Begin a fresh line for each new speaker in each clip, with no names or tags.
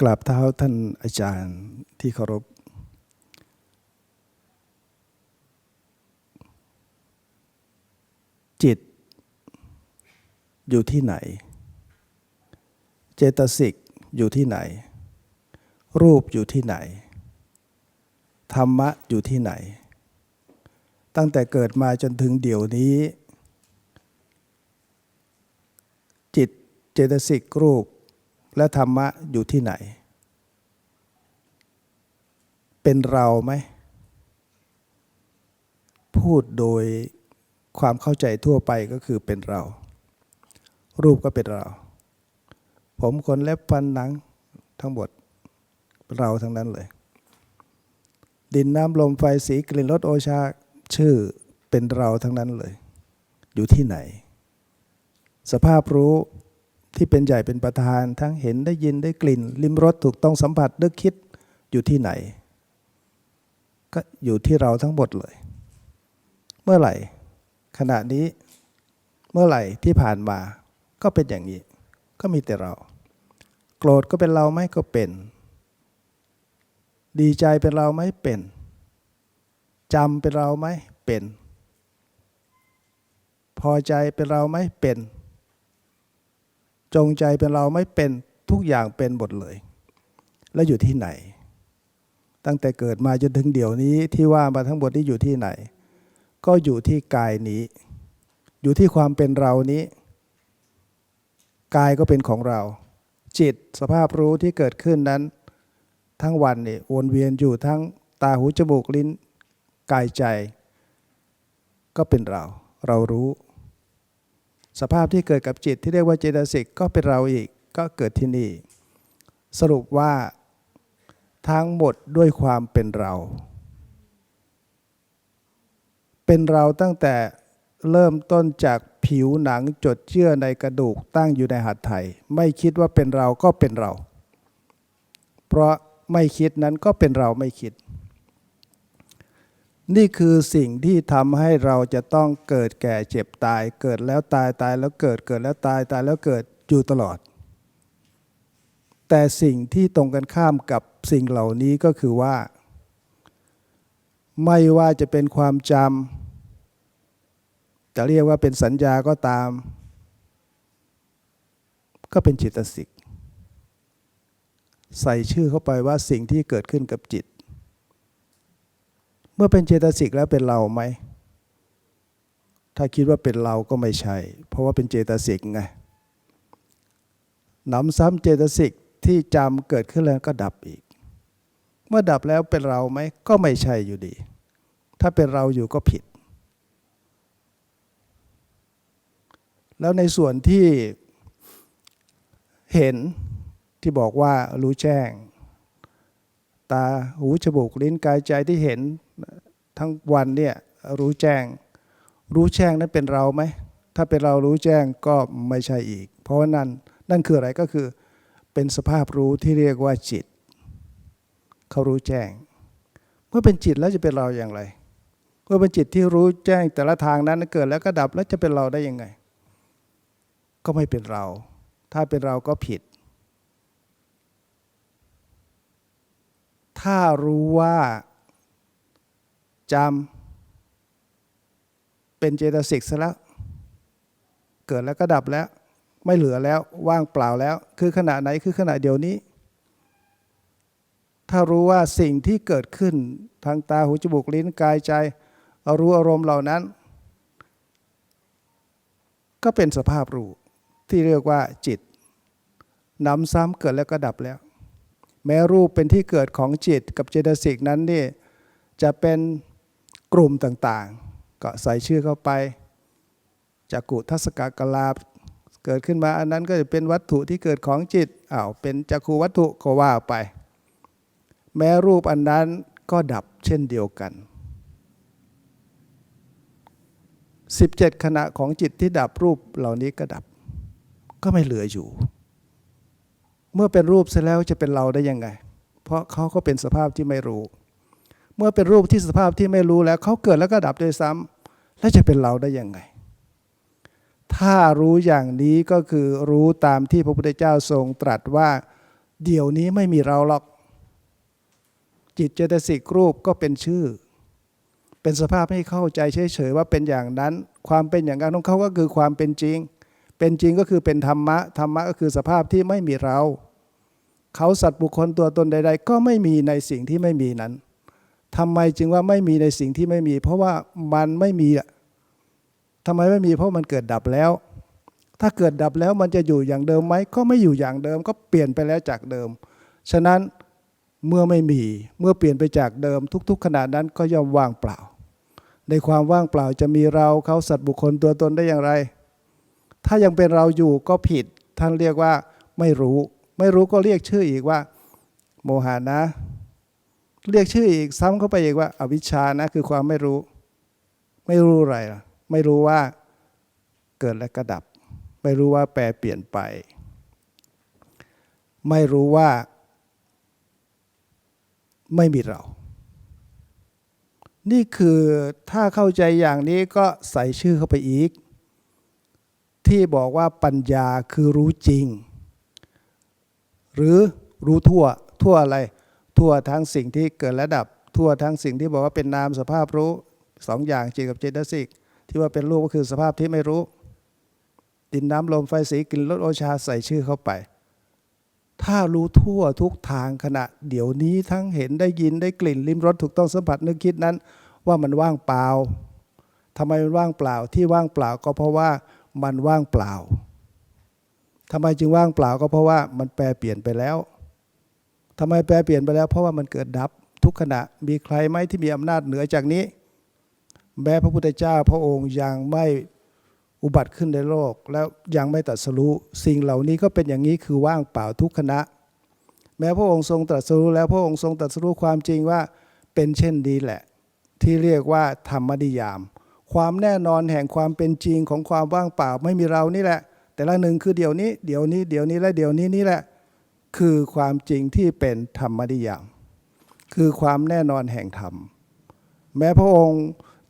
กราบเท้าท่านอาจารย์ที่เคารพ จิต อยู่ที่ไหน เจตสิกอยู่ที่ไหน รูปอยู่ที่ไหน ธรรมะอยู่ที่ไหน ตั้งแต่เกิดมาจนถึงเดี๋ยวนี้ จิตเจตสิกรูป และธรรมะอยู่ที่ไหน เป็นเราไหม พูดโดยความเข้าใจทั่วไปก็คือเป็นเรา รูปก็เป็นเรา ผมขนเล็บฟันหนังทั้งหมดเราทั้งนั้นเลย ดินน้ำลมไฟสีกลิ่นรสโอชาชื่อเป็นเราทั้งนั้นเลย อยู่ที่ไหน สภาพรู้ ที่เป็นใหญ่เป็นประธาน ทั้งเห็นได้ยินได้กลิ่น ลิ้มรสถูกต้องสัมผัสนึกคิดอยู่ที่ไหน ก็อยู่ที่เราทั้งหมดเลย เมื่อไหร่ ขณะนี้เมื่อไหร่ที่ผ่านมา ก็เป็นอย่างนี้ ก็มีแต่เรา โกรธก็เป็นเราไหมก็เป็น ดีใจเป็นเราไหมเป็นจำเป็นเราไหมเป็น พอใจเป็นเราไหมเป็น จงใจเป็นเราไม่เป็นทุกอย่างเป็นหมดเลย แล้วอยู่ที่ไหน ตั้งแต่เกิดมาจนถึงเดี๋ยวนี้ที่ว่ามาทั้งหมดนี้อยู่ที่ไหน ก็อยู่ที่กายนี้ อยู่ที่ความเป็นเรานี้ กายก็เป็นของเรา จิตสภาพรู้ที่เกิดขึ้นนั้น ทั้งวันนี่วนเวียนอยู่ทั้งตาหูจมูกลิ้นกายใจ ก็เป็นเรา เรารู้ สภาพที่เกิดกับจิตที่เรียกว่าเจตสิกก็เป็นเราอีกก็เกิดที่นี่ สรุปว่าทั้งหมดด้วยความเป็นเรา เป็นเราตั้งแต่เริ่มต้นจากผิวหนังจดเชื่อในกระดูกตั้งอยู่ในหัตถไทยไม่คิดว่าเป็นเราก็เป็นเรา เพราะไม่คิดนั้นก็เป็นเราไม่คิด นี่คือสิ่งที่ทำให้เราจะต้องเกิดแก่เจ็บตาย เกิดแล้วตายตายแล้วเกิดเกิดแล้วตายตายแล้วเกิดอยู่ตลอด แต่สิ่งที่ตรงกันข้ามกับสิ่งเหล่านี้ก็คือว่า ไม่ว่าจะเป็นความจำจะเรียกว่าเป็นสัญญาก็ตาม ก็เป็นจิตสิก ใส่ชื่อเข้าไปว่าสิ่งที่เกิดขึ้นกับจิต มื่อเป็นเจตสิกแล้วเป็นเราไหม ถ้าคิดว่าเป็นเราก็ไม่ใช่ เพราะว่าเป็นเจตสิกไงหนำซ้ำเจตสิกที่จำเกิดขึ้นแล้วก็ดับอีก เมื่อดับแล้วเป็นเราไหมก็ไม่ใช่อยู่ดี ถ้าเป็นเราอยู่ก็ผิด แล้วในส่วนที่เห็นที่บอกว่ารู้แจ้ง ตาหูจมูกลิ้นกายใจที่เห็นทั้งวันเนี่ยรู้แจ้ง รู้แจ้งนั้นเป็นเราไหมถ้าเป็นเรารู้แจ้งก็ไม่ใช่อีก เพราะว่านั่นนั่นคืออะไรก็คือ เป็นสภาพรู้ที่เรียกว่าจิตเขารู้แจ้ง เมื่อเป็นจิตแล้วจะเป็นเราอย่างไรเมื่อเป็นจิตที่รู้แจ้งแต่ละทางนั้นเกิดแล้วก็ดับแล้วจะเป็นเราได้ยังไง ก็ไม่เป็นเรา ถ้าเป็นเราก็ผิด ถ้ารู้ว่าจำเป็นเจตสิกซะแล้ว เกิดแล้วก็ดับแล้ว ไม่เหลือแล้วว่างเปล่าแล้ว คือขณะไหนคือขณะเดียวนี้ ถ้ารู้ว่าสิ่งที่เกิดขึ้นทางตาหูจมูกลิ้นกายใจอรู้อารมณ์เหล่านั้น ก็เป็นสภาพรู้ที่เรียกว่าจิตนำซ้ำเกิดแล้วก็ดับแล้ว แม้รูปเป็นที่เกิดของจิตกับเจตสิกนั้นนี่จะเป็นกลุ่มต่างๆ ก็ใส่ชื่อเข้าไปจักกุทัศกกลาบเกิดขึ้นมาอันนั้นก็จะเป็นวัตถุที่เกิดของจิตอ้าวเป็นจักขูวัตถุก็ว่าไป แม้รูปอันนั้นก็ดับเช่นเดียวกัน 17 ขณะของจิตที่ดับรูปเหล่านี้ก็ดับ ก็ไม่เหลืออยู่ เมื่อเป็นรูปเสร็จแล้วจะเป็นเราได้ยังไง เพราะเขาก็เป็นสภาพที่ไม่รู้ เมื่อเป็นรูปที่สภาพที่ไม่รู้แล้วเขาเกิดแล้วก็ดับด้วยซ้ำแล้วจะเป็นเราได้ยังไง ถ้ารู้อย่างนี้ก็คือรู้ตามที่พระพุทธเจ้าทรงตรัสว่า เดี๋ยวนี้ไม่มีเราหรอก จิตเจตสิกรูปก็เป็นชื่อ เป็นสภาพให้เข้าใจเฉยๆว่าเป็นอย่างนั้น ความเป็นอย่างนั้นของเขาก็คือความเป็นจริง เป็นจริงก็คือเป็นธรรมะ ธรรมะก็คือสภาพที่ไม่มีเรา เขาสัตว์บุคคลตัวตนใด ๆ ก็ไม่มีในสิ่งที่ไม่มีนั้นทำไมจึงว่าไม่มีในสิ่งที่ไม่มี เพราะว่ามันไม่มีอะทำไมไม่มีเพราะมันเกิดดับแล้ว ถ้าเกิดดับแล้วมันจะอยู่อย่างเดิมไหมก็ไม่อยู่อย่างเดิม ก็เปลี่ยนไปแล้วจากเดิม ฉะนั้นเมื่อไม่มีเมื่อเปลี่ยนไปจากเดิม ทุก ๆขณะนั้นก็ย่อมว่างเปล่า ในความว่างเปล่าจะมีเราเขาสัตว์บุคคลตัวตนได้อย่างไร ถ้ายังเป็นเราอยู่ก็ผิด ท่านเรียกว่าไม่รู้ ไม่รู้ก็เรียกชื่ออีกว่า โมหานะ เรียกชื่ออีกซ้ำเข้าไปอีกว่าอาวิชชานะคือความไม่รู้ ไม่รู้อะไรล่ะไม่รู้ว่าเกิดและกระดับ ไม่รู้ว่าแปรเปลี่ยนไป ไม่รู้ว่า ไม่มีเรา นี่คือถ้าเข้าใจอย่างนี้ก็ใส่ชื่อเข้าไปอีก ที่บอกว่าปัญญาคือรู้จริง หรือรู้ทั่ว ทั่วอะไร ทั่วทั้งสิ่งที่เกิดและดับ ทั่วทั้งสิ่งที่บอกว่าเป็นนามสภาพรู้สองอย่างจิตกับเจตสิกที่ว่าเป็นรูปก็คือสภาพที่ไม่รู้ ดินน้ำลมไฟสีกลิ่นรสโอชาใส่ชื่อเข้าไป ถ้ารู้ทั่วทุกทางขณะ เดี๋ยวนี้ทั้งเห็นได้ยินได้กลิ่นลิ้มรสถูกต้องสัมผัสนึกคิดนั้น ว่ามันว่างเปล่าทำไมมันว่างเปล่าที่ว่างเปล่าก็เพราะว่า มันว่างเปล่าทำไมจึงว่างเปล่าก็เพราะว่ามันแปรเปลี่ยนไปแล้วทำไมแปรเปลี่ยนไปแล้ว เพราะว่ามันเกิดดับทุกขณะมีใครไหมที่มีอำนาจเหนือจากนี้ แม้พระพุทธเจ้าพระองค์ยังไม่อุบัติขึ้นในโลก แล้วยังไม่ตรัสรู้สิ่งเหล่านี้ก็เป็นอย่างนี้คือว่างเปล่าทุกขณะ แม้พระองค์ทรงตรัสรู้แล้วพระองค์ทรงตรัสรู้ความจริงว่าเป็นเช่นนี้แหละ ที่เรียกว่าธรรมนิยาม ความแน่นอนแห่งความเป็นจริงของความว่างเปล่าไม่มีเรานี่แหละ แต่ละหนึ่งคือเดี๋ยวนี้เดี๋ยวนี้เดี๋ยวนี้และเดี๋ยวนี้นี่แหละ คือความจริงที่เป็นธรรมนิยามคือความแน่นอนแห่งธรรม แม้พระองค์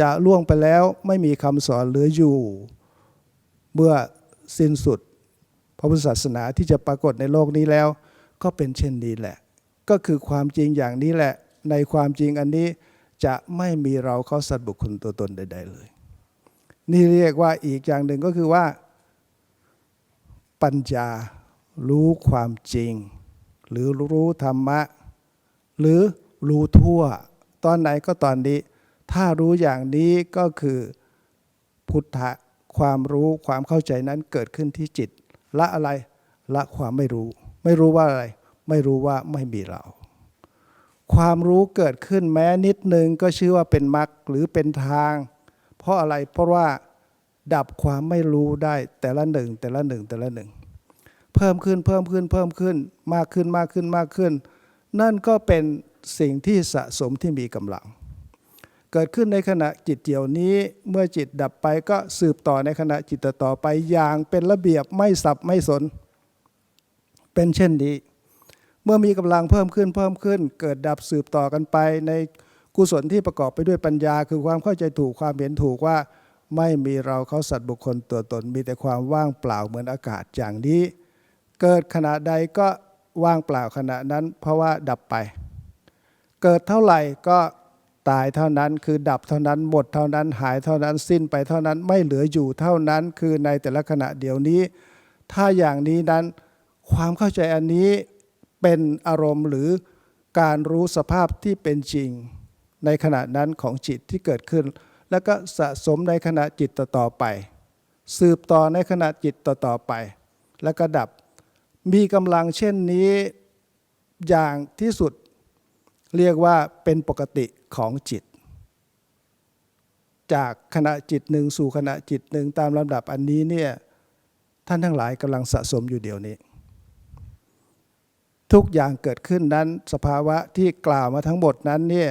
จะล่วงไปแล้วไม่มีคำสอนเหลืออยู่ เมื่อสิ้นสุด พระพุทธศาสนาที่จะปรากฏในโลกนี้แล้ว ก็เป็นเช่นนี้แหละ ก็คือความจริงอย่างนี้แหละ ในความจริงอันนี้ จะไม่มีเราเข้าสัตว์บุคคลตัวตนใด ๆ เลย นี่เรียกว่าอีกอย่างหนึ่งก็คือว่า ปัญญารู้ความจริง หรือรู้ธรรมะ หรือรู้ทั่ว ตอนไหนก็ตอนนี้ ถ้ารู้อย่างนี้ก็คือพุทธะความรู้ความเข้าใจนั้นเกิดขึ้นที่จิต ละอะไรละความไม่รู้ ไม่รู้ว่าอะไร ไม่รู้ว่าไม่มีเรา ความรู้เกิดขึ้นแม้นิดนึงก็ชื่อว่าเป็นมรรคหรือเป็นทาง เพราะอะไรเพราะว่าดับความไม่รู้ได้แต่ละหนึ่งแต่ละหนึ่งแต่ละหนึ่ง เพิ่มขึ้นเพิ่มขึ้นเพิ่มขึ้นมากขึ้นมากขึ้นมากขึ้น นั่นก็เป็นสิ่งที่สะสมที่มีกำลัง เกิดขึ้นในขณะจิตเดียวนี้เมื่อจิตดับไปก็สืบต่อในขณะจิตต่อไปอย่างเป็นระเบียบไม่สับไม่สน เป็นเช่นนี้ เมื่อมีกำลังเพิ่มขึ้นเพิ่มขึ้น เกิดดับสืบต่อกันไป ในกุศลที่ประกอบไปด้วยปัญญา คือความเข้าใจถูกความเห็นถูกว่า ไม่มีเราเขาสัตว์บุคคลตัวตนมีแต่ความว่างเปล่าเหมือนอากาศอย่างนี้ เกิดขณะใดก็ว่างเปล่าขณะนั้น เพราะว่าดับไป เกิดเท่าไหร่ก็ตายเท่านั้นคือดับเท่านั้นหมดเท่านั้นหายเท่านั้นสิ้นไปเท่านั้นไม่เหลืออยู่เท่านั้นคือในแต่ละขณะเดี๋ยวนี้ ถ้าอย่างนี้นั้น ความเข้าใจอันนี้ เป็นอารมณ์หรือการรู้สภาพที่เป็นจริง ในขณะนั้นของจิตที่เกิดขึ้น แล้วก็สะสมในขณะจิตต่อไป สืบต่อในขณะจิตต่อไป แล้วก็ดับมีกำลังเช่นนี้อย่างที่สุดเรียกว่าเป็นปกติของจิต จากขณะจิตหนึ่งสู่ขณะจิตหนึ่งตามลำดับอันนี้เนี่ยท่านทั้งหลายกำลังสะสมอยู่เดี๋ยวนี้ ทุกอย่างเกิดขึ้นนั้นสภาวะที่กล่าวมาทั้งหมดนั้นเนี่ย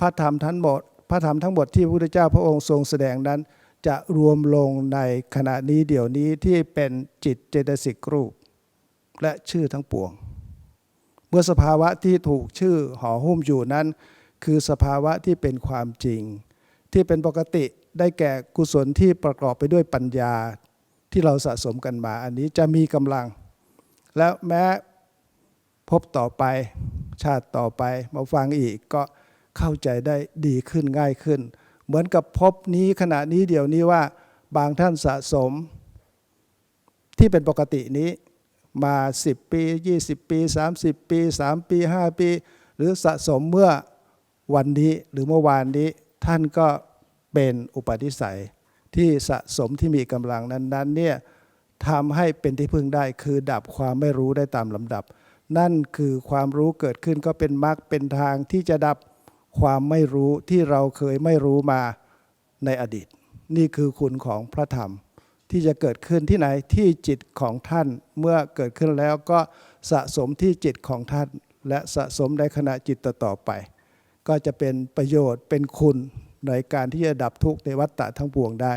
พระธรรมทั้งหมดพระธรรมทั้งหมดที่พระพุทธเจ้าพระองค์ทรงแสดงนั้น จะรวมลงในขณะนี้เดี๋ยวนี้ที่เป็นจิตเจตสิกรูป และชื่อทั้งปวง เมื่อสภาวะที่ถูกชื่อห่อหุ้มอยู่นั้น คือสภาวะที่เป็นความจริง ที่เป็นปกติได้แก่กุศลที่ประกอบไปด้วยปัญญาที่เราสะสมกันมาอันนี้จะมีกำลัง แล้วแม้ พบต่อไปชาติต่อไปมาฟังอีกก็เข้าใจได้ดีขึ้นง่ายขึ้น เหมือนกับพบนี้ขณะนี้เดี๋ยวนี้ว่าบางท่านสะสม ที่เป็นปกตินี้มา 10 ปี 20 ปี 30 ปี 3 ปี 5 ปี หรือสะสมเมื่อวันนี้หรือเมื่อวานนี้ท่านก็เป็นอุปนิสัยที่สะสมที่มีกำลังนั้นๆเนี่ยทำให้เป็นที่พึ่งได้คือดับความไม่รู้ได้ตามลำดับ นั่นคือความรู้เกิดขึ้นก็เป็นมรรคเป็นทางที่จะดับความไม่รู้ที่เราเคยไม่รู้มาในอดีต นี่คือคุณของพระธรรม ที่จะเกิดขึ้นที่ไหนที่จิตของท่านเมื่อเกิดขึ้นแล้วก็สะสมที่จิตของท่าน และสะสมในขณะจิตต่อไป ก็จะเป็นประโยชน์เป็นคุณในการที่จะดับทุกข์ในวัฏฏะทั้งปวงได้